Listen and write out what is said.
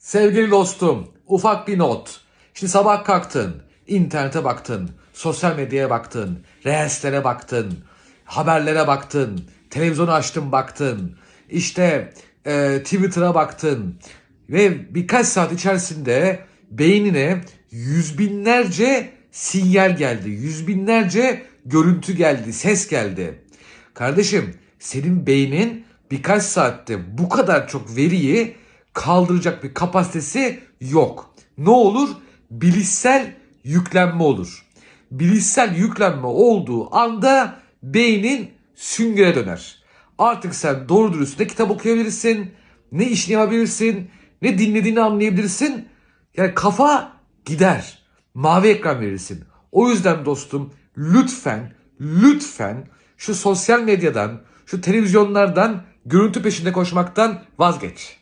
Sevgili dostum, ufak bir not. Şimdi sabah kalktın, internete baktın, sosyal medyaya baktın, reelslere baktın, haberlere baktın, televizyonu açtın baktın, işte e, Twitter'a baktın ve birkaç saat içerisinde beynine yüz binlerce sinyal geldi, yüz binlerce görüntü geldi, ses geldi. Kardeşim senin beynin birkaç saatte bu kadar çok veriyi kaldıracak bir kapasitesi yok. Ne olur? Bilişsel yüklenme olur. Bilişsel yüklenme olduğu anda beynin süngere döner. Artık sen doğru dürüst ne kitap okuyabilirsin, ne işini yapabilirsin, ne dinlediğini anlayabilirsin. Yani kafa gider. Mavi ekran verirsin. O yüzden dostum lütfen, lütfen şu sosyal medyadan, şu televizyonlardan görüntü peşinde koşmaktan vazgeç.